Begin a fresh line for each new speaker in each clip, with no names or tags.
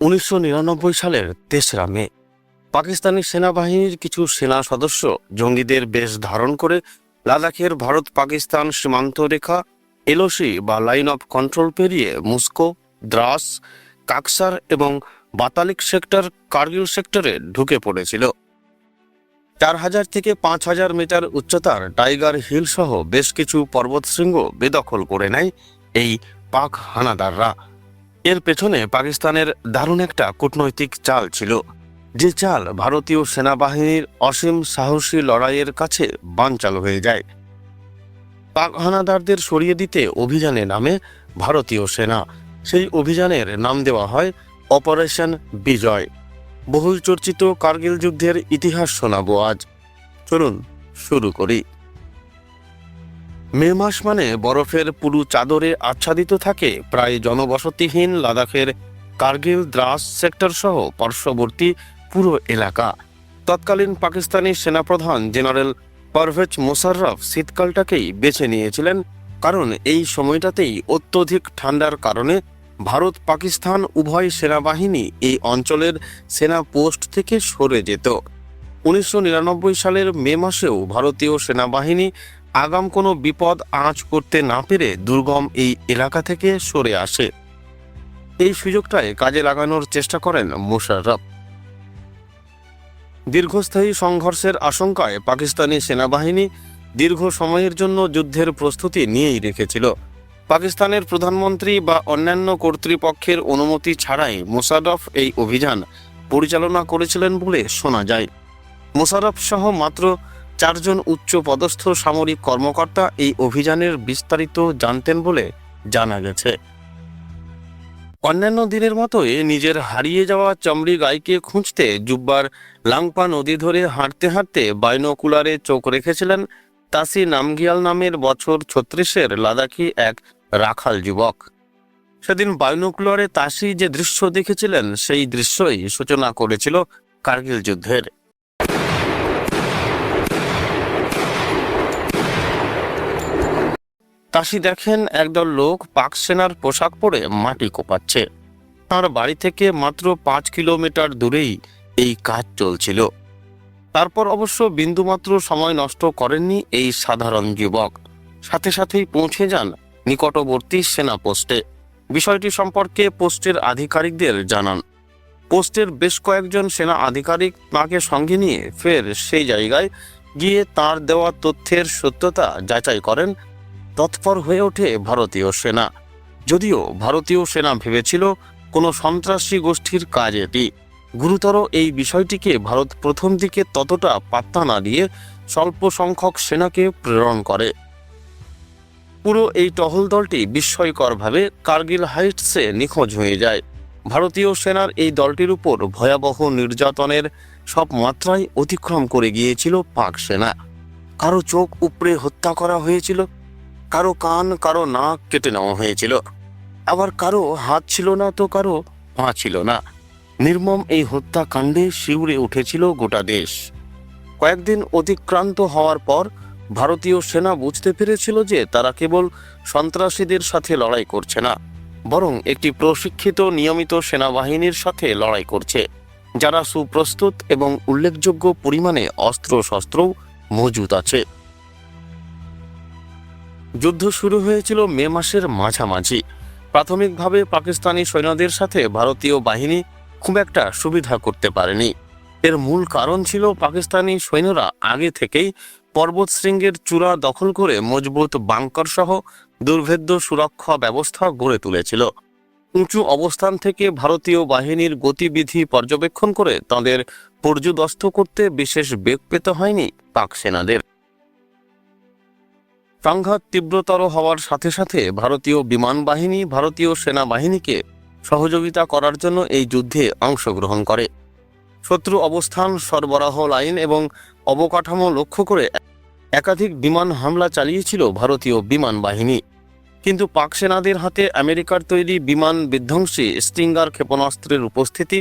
উনিশশো নিরানব্বই সালের তেসরা মে, পাকিস্তানি সেনাবাহিনীর কিছু সেনা সদস্য জঙ্গিদের বেশ ধারণ করে লাদাখের ভারত পাকিস্তান সীমান্ত রেখা, এলওসি বা লাইন অফ কন্ট্রোল পেরিয়ে মুস্কো, দ্রাস, কাকসার এবং বাতালিক সেক্টর কার্গিল সেক্টরে ঢুকে পড়েছিল। চার হাজার থেকে পাঁচ হাজার মিটার উচ্চতার টাইগার হিল সহ বেশ কিছু পর্বতশৃঙ্গ বেদখল করে নেয় এই পাক হানাদাররা। এর পেছনে পাকিস্তানের দারুণ একটা কূটনৈতিক চাল ছিল। যে চাল ভারতীয় সেনাবাহিনীর অসীম সাহসী লড়াইয়ের কাছে বানচাল হয়ে যায়। পাক হানাদারদের সরিয়ে দিতে অভিযানে নামে ভারতীয় সেনা। সেই অভিযানের নাম দেওয়া হয় অপারেশন বিজয়। বহুল চর্চিত কার্গিল যুদ্ধের ইতিহাস শোনাবো আজ। চলুন শুরু করি। মে মাস মানে বরফের পুরু চাদরে আচ্ছাদিত থাকে প্রায় জনবসতিহীন লাদাখের কার্গিল দ্রাস সেক্টর সহ পার্শ্ববর্তী পুরো এলাকা। তৎকালীন পাকিস্তানি সেনাপ্রধান জেনারেল পারভেজ মোশাররফ শীতকালটাকেই বেছে নিয়েছিলেন, কারণ এই সময়টাতেই অত্যধিক ঠান্ডার কারণে ভারত পাকিস্তান উভয় সেনাবাহিনী এই অঞ্চলের সেনা পোস্ট থেকে সরে যেত। উনিশশো নিরানব্বই সালের মে মাসেও ভারতীয় সেনাবাহিনী আগাম কোনো বিপদ আঁচ করতে না পেরে দুর্গম এই এলাকা থেকে সরে আসে। এই সুযোগটায় কাজে লাগানোর চেষ্টা করেন মুশাররফ। দীর্ঘস্থায়ী সংঘর্ষের আশঙ্কায় পাকিস্তানি সেনাবাহিনী দীর্ঘ সময়ের জন্য যুদ্ধের প্রস্তুতি নিয়েই রেখেছিল। পাকিস্তানের প্রধানমন্ত্রী বা অন্যান্য কর্তৃপক্ষের অনুমতি ছাড়াই মোশাররফ এই অভিযান পরিচালনা করেছিলেন বলে শোনা যায়। মোশাররফ সহ মাত্র চারজন উচ্চ পদস্থ সামরিক কর্মকর্তা এই অভিযানের বিস্তারিত জানতেন বলে জানা গেছে। অন্যান্য দিনের মতোই নিজের হারিয়ে যাওয়া চমড়ি গাইকে খুঁজতে জুব্বার লাংপা নদী ধরে হাঁটতে হাঁটতে বাইনোকুলারে চোখ রেখেছিলেন তাসি নামগিয়াল নামের বছর ছত্রিশের লাদাখি এক রাখাল যুবক। সেদিন বাইনোকুলারে তাসি যে দৃশ্য দেখেছিলেন সেই দৃশ্যই সূচনা করেছিল কার্গিল যুদ্ধের। তাসি দেখেন একদল লোক পাক সেনার পোশাক পরে মাটি কোপাচ্ছে। তার বাড়ি থেকে মাত্র পাঁচ কিলোমিটার দূরেই এই কাজ চলছিল। তারপর অবশ্য বিন্দুমাত্র সময় নষ্ট করেননি এই সাধারণ যুবক। সাথে সাথেই পৌঁছে যান নিকটবর্তী সেনা পোস্টে বিষয়টি সম্পর্কে পোস্টের আধিকারিকদের জানান। পোস্টের বেশ কয়েকজন সেনা আধিকারিক তাঁকে সঙ্গে নিয়ে ফের সেই জায়গায় গিয়ে তার দেওয়া তথ্যের সত্যতা যাচাই করেন তৎপর হয়ে ওঠে ভারতীয় সেনা। যদিও ভারতীয় সেনা ভেবেছিল কোনো সন্ত্রাসী গোষ্ঠীর কাজ এটি। গুরুতর এই বিষয়টিকে ভারত প্রথম দিকে ততটা পাত্তা না দিয়ে স্বল্প সংখ্যক সেনাকে প্রেরণ করে। পুরো এই টহল দলটি বিস্ময়করভাবে কার্গিল হাইটসে নিখোঁজ হয়ে যায়। ভারতীয় সেনার এই দলটির উপর ভয়াবহ নির্যাতনের সব মাত্রাই অতিক্রম করে গিয়েছিল পাক সেনা। কারও চোখ উপড়ে হত্যা করা হয়েছিল কারও কান, কারও নাক কেটে নেওয়া হয়েছিল। আবার কারও হাত ছিল না তো কারও পা ছিল না। নির্মম এই হত্যাকাণ্ডে শিউরে উঠেছিল গোটা দেশ। কয়েকদিন অতিক্রান্ত হওয়ার পর ভারতীয় সেনা বুঝতে পেরেছিল যে তারা কেবল সন্ত্রাসীদের সাথে লড়াই করছে না, বরং একটি প্রশিক্ষিত, নিয়মিত সেনাবাহিনীর সাথে লড়াই করছে, যারা সুপ্রস্তুত এবং উল্লেখযোগ্য পরিমাণে অস্ত্র শস্ত্রও মজুত আছে। যুদ্ধ শুরু হয়েছিল মে মাসের মাঝামাঝি। প্রাথমিকভাবে পাকিস্তানি সৈন্যদের সাথে ভারতীয় বাহিনী খুব একটা সুবিধা করতে পারেনি। এর মূল কারণ ছিল পাকিস্তানি সৈন্যরা আগে থেকেই পর্বত শৃঙ্গের চূড়া দখল করে মজবুত বাংকার সহ দুর্ভেদ্য সুরক্ষা ব্যবস্থা গড়ে তুলেছিল। উঁচু অবস্থান থেকে ভারতীয় বাহিনীর গতিবিধি পর্যবেক্ষণ করে তাদের পর্যুদস্ত করতে বিশেষ বেগ পেতে হয়নি পাক সেনাদের। সংঘাত তীব্রতর হওয়ার সাথে সাথে ভারতীয় বিমান বাহিনী, ভারতীয় সেনাবাহিনীকে সহযোগিতা করার জন্য এই যুদ্ধে অংশগ্রহণ করে। শত্রু অবস্থান, সরবরাহ লাইন এবং অবকাঠামো লক্ষ্য করে একাধিক বিমান হামলা চালিয়েছিল ভারতীয় বিমান বাহিনী। কিন্তু পাক সেনাদের হাতে আমেরিকার তৈরি বিমান বিধ্বংসী স্টিঙ্গার ক্ষেপণাস্ত্রের উপস্থিতি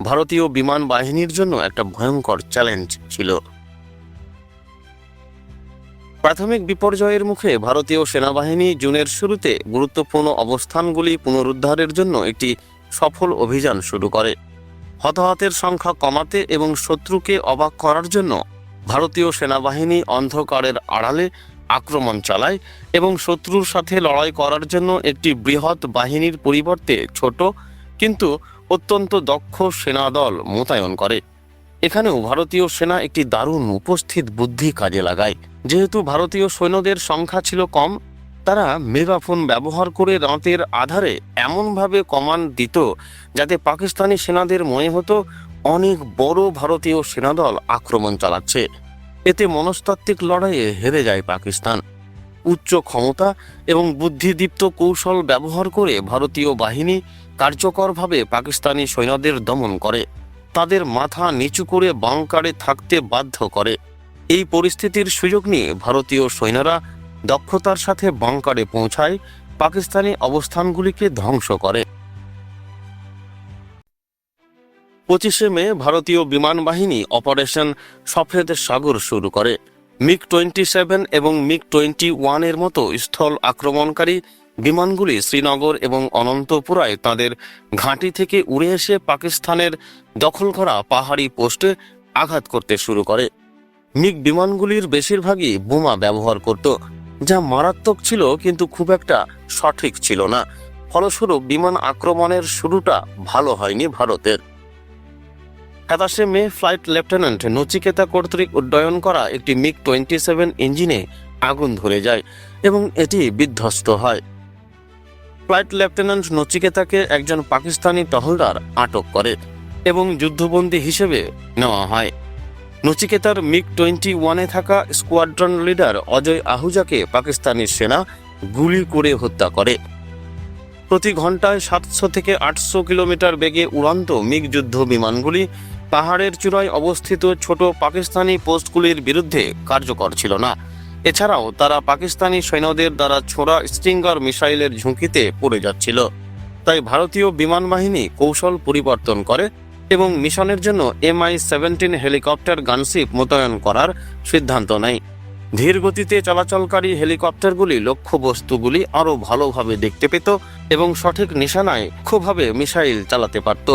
ভারতীয় বিমান বাহিনীর জন্য একটা ভয়ঙ্কর চ্যালেঞ্জ ছিল। প্রাথমিক বিপর্যয়ের মুখে ভারতীয় সেনাবাহিনী জুনের শুরুতে গুরুত্বপূর্ণ অবস্থানগুলি পুনরুদ্ধারের জন্য একটি সফল অভিযান শুরু করে। হতাহতের সংখ্যা কমাতে এবং শত্রুকে অবাক করার জন্য ভারতীয় সেনাবাহিনী অন্ধকারের আড়ালে আক্রমণ চালায় এবং শত্রুর সাথে লড়াই করার জন্য একটি বৃহৎ বাহিনীর পরিবর্তে ছোট কিন্তু অত্যন্ত দক্ষ সেনাদল মোতায়েন করে। এখানেও ভারতীয় সেনা একটি দারুণ উপস্থিত বুদ্ধি কাজে লাগায়। যেহেতু ভারতীয় সৈন্যদের সংখ্যা ছিল কম, তারা মেগাফোন ব্যবহার করে রাতের আধারে এমনভাবে কমান্ড দিত যাতে পাকিস্তানি সেনাদের মনে হতো অনেক বড় ভারতীয় সেনাদল আক্রমণ চালাচ্ছে। এতে মনস্তাত্ত্বিক লড়াইয়ে হেরে যায় পাকিস্তান। উচ্চ ক্ষমতা এবং বুদ্ধিদীপ্ত কৌশল ব্যবহার করে ভারতীয় বাহিনী কার্যকরভাবে পাকিস্তানি সৈন্যদের দমন করে। তাদের মাথা নিচু করে বাংকারে থাকতে বাধ্য করে। এই পরিস্থিতির সুযোগ নিয়ে ভারতীয় সৈন্যরা দক্ষতার সাথে বাংকারে পৌঁছায়, পাকিস্তানি অবস্থানগুলিকে ধ্বংস করে। পঁচিশে মে ভারতীয় বিমান বাহিনী অপারেশন সফেদ সাগর শুরু করে। মিগ টোয়েন্টি সেভেন এবং মিগ টোয়েন্টি ওয়ানের মতো স্থল আক্রমণকারী বিমানগুলি শ্রীনগর এবং অনন্তপুরায় তাদের ঘাঁটি থেকে উড়ে এসে পাকিস্তানের দখল করা পাহাড়ি পোস্টে আঘাত করতে শুরু করে। মিগ বিমানগুলির বেশিরভাগই বোমা ব্যবহার করত, যা মারাত্মক ছিল কিন্তু খুব একটা সঠিক ছিল না। ফলস্বরূপ বিমান আক্রমণের শুরুটা ভালো হয়নি ভারতের। সাতাশে মে ফ্লাইট লেফটেন্যান্ট নচিকেতা কর্তৃক উড্ডয়ন করা একটি মিগ টোয়েন্টি সেভেন ইঞ্জিনে আগুন ধরে যায় এবং এটি বিধ্বস্ত হয়। ফ্লাইট লেফটেন্যান্ট নচিকেতাকে একজন পাকিস্তানি টহলদার আটক করে এবং যুদ্ধবন্দী হিসেবে নেওয়া হয়। নচিকেতার মিগ টোয়েন্টি ওয়ানে থাকা স্কোয়াড্রন লিডার অজয় আহুজাকে পাকিস্তানি সেনা গুলি করে হত্যা করে। প্রতি ঘন্টায় সাতশো থেকে আটশো কিলোমিটার বেগে উড়ান্ত মিগ যুদ্ধ বিমানগুলি পাহাড়ের চূড়ায় অবস্থিত ছোট পাকিস্তানি পোস্টগুলির বিরুদ্ধে কার্যকর ছিল না। এছাড়াও তারা পাকিস্তানি সৈন্যদের দ্বারা ছোড়া স্টিঙ্গার মিসাইলের ঝুঁকিতে পড়ে যাচ্ছিল। তাই ভারতীয় বিমান বাহিনী কৌশল পরিবর্তন করে এবং মিশনের জন্য এমআই সেভেন্টিন হেলিকপ্টার গানশিপ মোতায়েন করার সিদ্ধান্ত নেয়। ধীর গতিতে চলাচলকারী হেলিকপ্টারগুলি লক্ষ্যবস্তুগুলি আরও ভালোভাবে দেখতে পেত এবং সঠিক নিশানায় ক্ষুভাবে মিসাইল চালাতে পারত।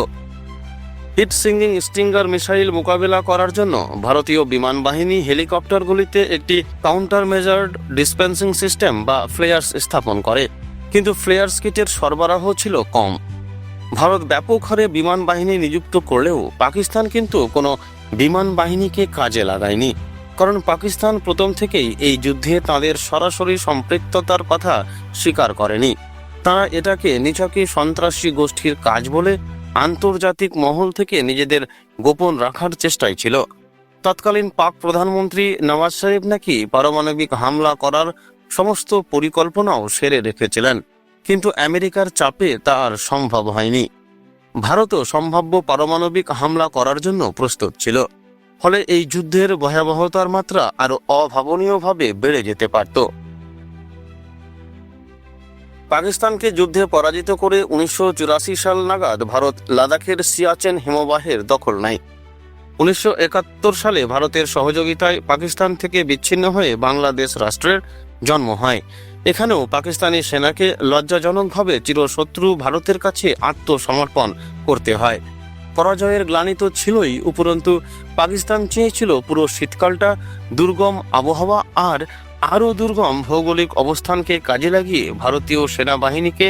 হিট সিঙ্গিং স্টিঙ্গার মিসাইল মোকাবেলা করার জন্য ভারতীয় বিমান বাহিনী হেলিকপ্টারগুলিতে একটি কাউন্টার মেজার্ড ডিসপেন্সিং সিস্টেম বা ফ্লেয়ার্স স্থাপন করে, কিন্তু ফ্লেয়ার্স কিটের সরবরাহ ছিল কম। ভারত ব্যাপক হারে বিমান বাহিনী নিযুক্ত করলেও পাকিস্তান কিন্তু কোনো বিমান বাহিনীকে কাজে লাগায়নি, কারণ পাকিস্তান প্রথম থেকেই এই যুদ্ধে তাদের সরাসরি সম্পৃক্ততার কথা স্বীকার করেনি। তারা এটাকে নিছকই সন্ত্রাসী গোষ্ঠীর কাজ বলে আন্তর্জাতিক মহল থেকে নিজেদের গোপন রাখার চেষ্টায় ছিল। তৎকালীন পাক প্রধানমন্ত্রী নওয়াজ শরীফ নাকি পারমাণবিক হামলা করার সমস্ত পরিকল্পনাও সেরে রেখেছিলেন, কিন্তু আমেরিকার চাপে তা আর সম্ভব হয়নি। ভারতও সম্ভাব্য পারমাণবিক হামলা করার জন্য প্রস্তুত ছিল, ফলে এই যুদ্ধের ভয়াবহতার মাত্রা আরও অভাবনীয়ভাবে বেড়ে যেতে পারত। পাকিস্তানকে যুদ্ধে পরাজিত করে উনিশশো চুরাশি সাল নাগাদ ভারত লাদাখের সিয়াচেন হিমবাহের দখল নেয়। উনিশশো একাত্তর সালে ভারতের সহযোগিতায় পাকিস্তান থেকে বিচ্ছিন্ন হয়ে বাংলাদেশ রাষ্ট্রের জন্ম হয়। এখানেও পাকিস্তানি সেনাকে লজ্জাজনকভাবে চিরশত্রু ভারতের কাছে আত্মসমর্পণ করতে হয়। পরাজয়ের গ্লানি তো ছিলই উপরন্তু পাকিস্তান চেয়েছিল পুরো শীতকালটা দুর্গম আবহাওয়া আর আরও দুর্গম ভৌগোলিক অবস্থানকে কাজে লাগিয়ে ভারতীয় সেনাবাহিনীকে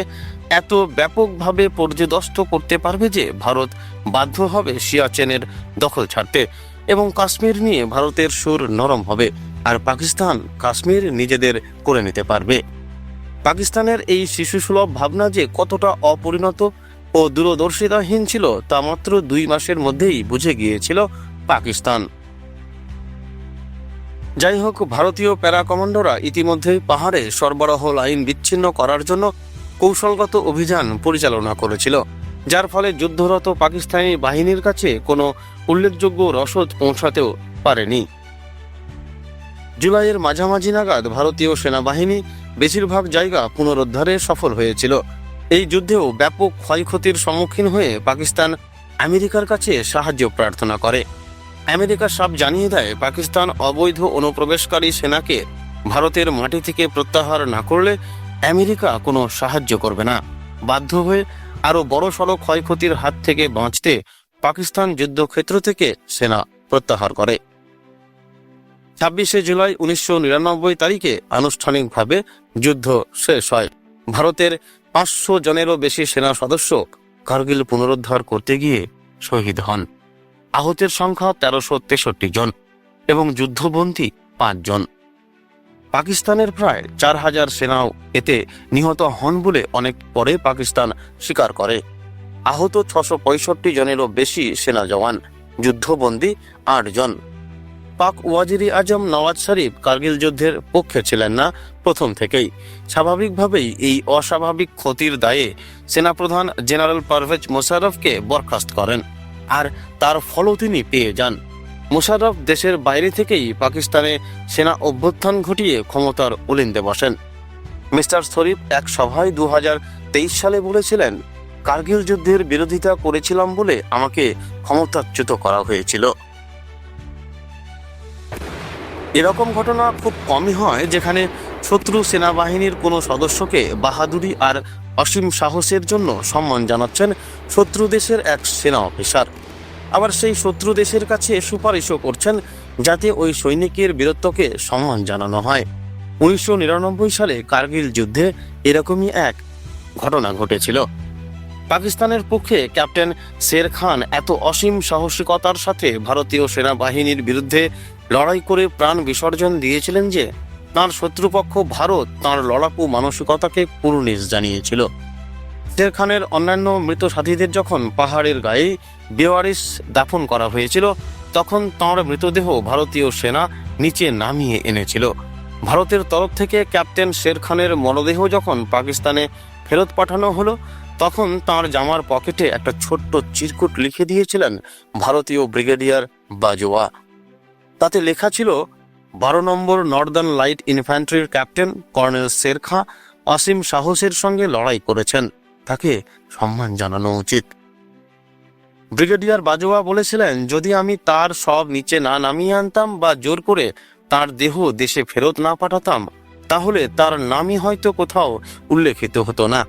এত ব্যাপকভাবে পর্যদস্ত করতে পারবে যে ভারত বাধ্য হবে সিয়াচেনের দখল ছাড়তে এবং কাশ্মীর নিয়ে ভারতের সুর নরম হবে আর পাকিস্তান কাশ্মীর নিজেদের করে নিতে পারবে। পাকিস্তানের এই শিশুসুলভ ভাবনা যে কতটা অপরিণত ও দূরদর্শিতাহীন ছিল তা মাত্র দুই মাসের মধ্যেই বুঝে গিয়েছিল পাকিস্তান। যাই হোক, ভারতীয় প্যারা কমান্ডোরা ইতিমধ্যেই পাহাড়ে সরবরাহ লাইন বিচ্ছিন্ন করার জন্য কৌশলগত অভিযান পরিচালনা করেছিল, যার ফলে যুদ্ধরত পাকিস্তানি বাহিনীর কাছে কোনো উল্লেখযোগ্য রসদ পৌঁছাতেও পারেনি। জুলাইয়ের মাঝামাঝি নাগাদ ভারতীয় সেনাবাহিনী বেশিরভাগ জায়গা পুনরুদ্ধারে সফল হয়েছিল। এই যুদ্ধেও ব্যাপক ক্ষয়ক্ষতির সম্মুখীন হয়ে পাকিস্তান আমেরিকার কাছে সাহায্য প্রার্থনা করে। আমেরিকা সব জানিয়ে দেয়, পাকিস্তান অবৈধ অনুপ্রবেশকারী সেনাকে ভারতের মাটি থেকে প্রত্যাহার না করলে আমেরিকা কোনো সাহায্য করবে না। বাধ্য হয়ে আরও বড় সড়ো ক্ষয়ক্ষতির হাত থেকে বাঁচতে পাকিস্তান যুদ্ধক্ষেত্র থেকে সেনা প্রত্যাহার করে। ছাব্বিশে জুলাই উনিশশো নিরানব্বই তারিখে আনুষ্ঠানিকভাবে যুদ্ধ শেষ হয়। ভারতের পাঁচশো জনেরও বেশি সেনা সদস্য কার্গিল পুনরুদ্ধার করতে গিয়ে শহীদ হন। আহতের সংখ্যা তেরোশো তেষট্টি জন এবং যুদ্ধবন্দী পাঁচজন পাকিস্তানের প্রায় চার হাজার সেনাও এতে নিহত হন বলে অনেক পরে পাকিস্তান স্বীকার করে। আহত ছশো পঁয়ষট্টি জনেরও বেশি সেনা জওয়ান, যুদ্ধবন্দী আট জন। পাক ওয়াজিরি আজম নওয়াজ শরীফ কার্গিল যুদ্ধের পক্ষে ছিলেন না প্রথম থেকেই। স্বাভাবিকভাবেই এই অস্বাভাবিক ক্ষতির দায়ে সেনাপ্রধান জেনারেল পারভেজ মোশাররফকে বরখাস্ত করেন, আর তার ফলও তিনি পেয়ে যান। মোশাররফ দেশের বাইরে থেকেই পাকিস্তানে সেনা অভ্যুত্থান ঘটিয়ে ক্ষমতার উলিন্দে বসেন। মিস্টার শরীফ এক সভায় দু হাজার তেইশ সালে বলেছিলেন, কার্গিল যুদ্ধের বিরোধিতা করেছিলাম বলে আমাকে ক্ষমতাচ্যুত করা হয়েছিল। এরকম ঘটনা খুব কমই হয় যেখানে শত্রু সেনাবাহিনীর কোনো সদস্যকে বাহাদুরি আর অসীম সাহসের জন্য সম্মান জানাচ্ছেন শত্রু দেশের এক সেনা অফিসার। আবার সেই শত্রু দেশের কাছে সুপারিশও করছেন যাতে ওই সৈনিকের বীরত্বকে সম্মান জানানো হয়। উনিশশো নিরানব্বই সালে কার্গিল যুদ্ধে এরকমই এক ঘটনা ঘটেছিল। পাকিস্তানের পক্ষে ক্যাপ্টেন শের খান এত অসীম সাহসিকতার সাথে ভারতীয় সেনাবাহিনীর বিরুদ্ধে লড়াই করে প্রাণ বিসর্জন দিয়েছিলেন যে, তাঁর শত্রুপক্ষ ভারত তাঁর লড়াকু মানসিকতাকে পুরনিশ জানিয়েছিল। শের খানের অন্যান্য মৃত সাথীদের যখন পাহাড়ের গায়ে বেওয়ারিস দাফন করা হয়েছিল, তখন তাঁর মৃতদেহ ভারতীয় সেনা নিচে নামিয়ে এনেছিল। ভারতের তরফ থেকে ক্যাপ্টেন শের খানের মরদেহ যখন পাকিস্তানে ফেরত পাঠানো হলো, তখন তাঁর জামার পকেটে একটা ছোট্ট চিরকুট লিখে দিয়েছিলেন ভারতীয় ব্রিগেডিয়ার বাজোয়া তাতে লেখা ছিল, বারো নম্বর নর্দার্ন লাইট ইনফ্যান্ট্রির ক্যাপ্টেন কর্নেল শের খাঁ অসীম সাহসের সঙ্গে লড়াই করেছেন। তাকে সম্মান জানানো উচিত। ব্রিগেডিয়ার বাজোয়া বলেছিলেন, যদি আমি তার সব নিচে না নামিয়ে আনতাম বা জোর করে তার দেহ দেশে ফেরত না পাঠাতাম, তাহলে তার নামই হয়তো কোথাও উল্লেখিত হতো না।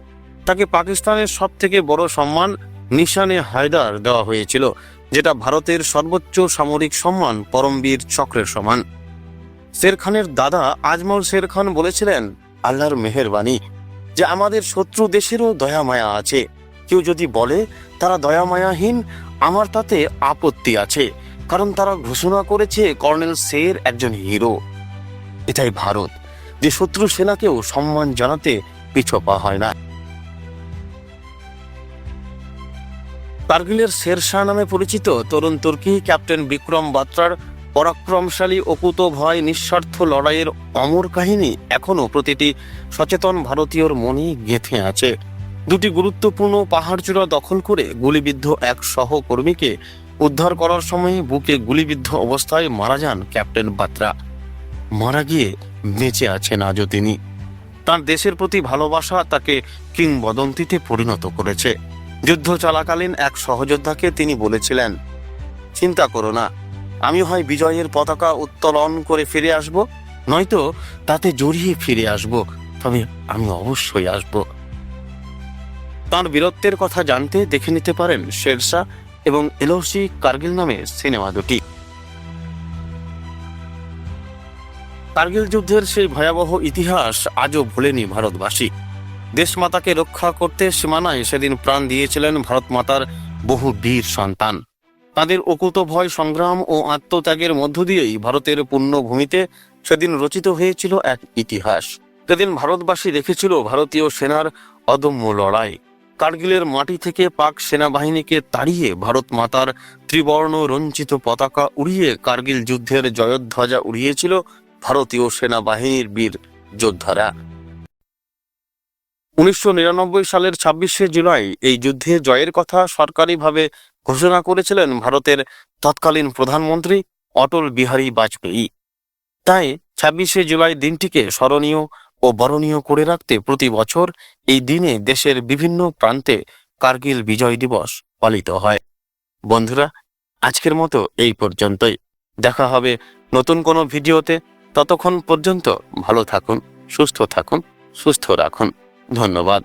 তাকে পাকিস্তানের সব থেকে বড় সম্মান নিশানে হায়দার দেওয়া হয়েছিল। যেটা ভারতের সর্বোচ্চ সামরিক সম্মান পরমবীর চক্রের সমান। শের খানের দাদা আজমল শের খান বলেছিলেন, আল্লাহর মেহেরবানি যে আমাদের শত্রু দেশেরও দয়া মায়া আছে। কেউ যদি বলে, তারা দয়া মায়াহীন, আমার তাতে আপত্তি আছে, কারণ তারা ঘোষণা করেছে কর্নেল শের একজন হিরো। এটাই ভারত, যে শত্রু সেনাকেও সম্মান জানাতে পিছপা হয় না। কার্গিলের শেরশাহ নামে পরিচিত তরুণ তুর্কি ক্যাপ্টেন বিক্রম বাত্রার পরাক্রমশালী অকুত ভয় নিঃস্বার্থ লড়াইয়ের অমর কাহিনী এখনও প্রতিটি সচেতন ভারতীয়র মনে গেঁথে আছে। দুটি গুরুত্বপূর্ণ পাহাড়চূড়া দখল করে গুলিবিদ্ধ এক সহকর্মীকে উদ্ধার করার সময় বুকে গুলিবিদ্ধ অবস্থায় মারা যান ক্যাপ্টেন বাত্রা। মারা গিয়ে বেঁচে আছেন আজও তিনি। তার দেশের প্রতি ভালোবাসা তাকে কিংবদন্তিতে পরিণত করেছে। যুদ্ধ চলাকালীন এক সহযোদ্ধাকে তিনি বলেছিলেন, চিন্তা করো না, আমি হয় বিজয়ের পতাকা উত্তোলন করে ফিরে আসব, নয়তো তাতে জড়িয়ে ফিরে আসব, তবে আমি অবশ্যই আসব। তার বীরত্বের কথা জানতে দেখে নিতে পারেন শেরশাহ এবং এলওসি কার্গিল নামে সিনেমা দুটি। কার্গিল যুদ্ধের সেই ভয়াবহ ইতিহাস আজও ভোলেনি ভারতবাসী। দেশমাতাকে রক্ষা করতে সীমানায় সেদিন প্রাণ দিয়েছিলেন ভারত মাতার বহু বীর সন্তান। তাদের অকুত ভয়, সংগ্রাম ও আত্মত্যাগের মধ্য দিয়েই ভারতের পুণ্যভূমিতে সেদিন রচিত হয়েছিল এক ইতিহাস। সেদিন ভারতবাসী দেখেছিল ভারতীয় সেনার অদম্য লড়াই। কার্গিলের মাটি থেকে পাক সেনাবাহিনীকে তাড়িয়ে ভারত মাতার ত্রিবর্ণ রঞ্জিত পতাকা উড়িয়ে কার্গিল যুদ্ধের জয়ধ্বজা উড়িয়েছিল ভারতীয় সেনাবাহিনীর বীর যোদ্ধারা। উনিশশো নিরানব্বই সালের ছাব্বিশে জুলাই এই যুদ্ধে জয়ের কথা সরকারিভাবে ঘোষণা করেছিলেন ভারতের তৎকালীন প্রধানমন্ত্রী অটল বিহারী বাজপেয়ী। তাই ছাব্বিশে জুলাই দিনটিকে স্মরণীয় ও বরণীয় করে রাখতে প্রতি বছর এই দিনে দেশের বিভিন্ন প্রান্তে কার্গিল বিজয় দিবস পালিত হয়। বন্ধুরা, আজকের মতো এই পর্যন্তই। দেখা হবে নতুন কোনো ভিডিওতে। ততক্ষণ পর্যন্ত ভালো থাকুন, সুস্থ থাকুন, সুস্থ রাখুন। ধন্যবাদ।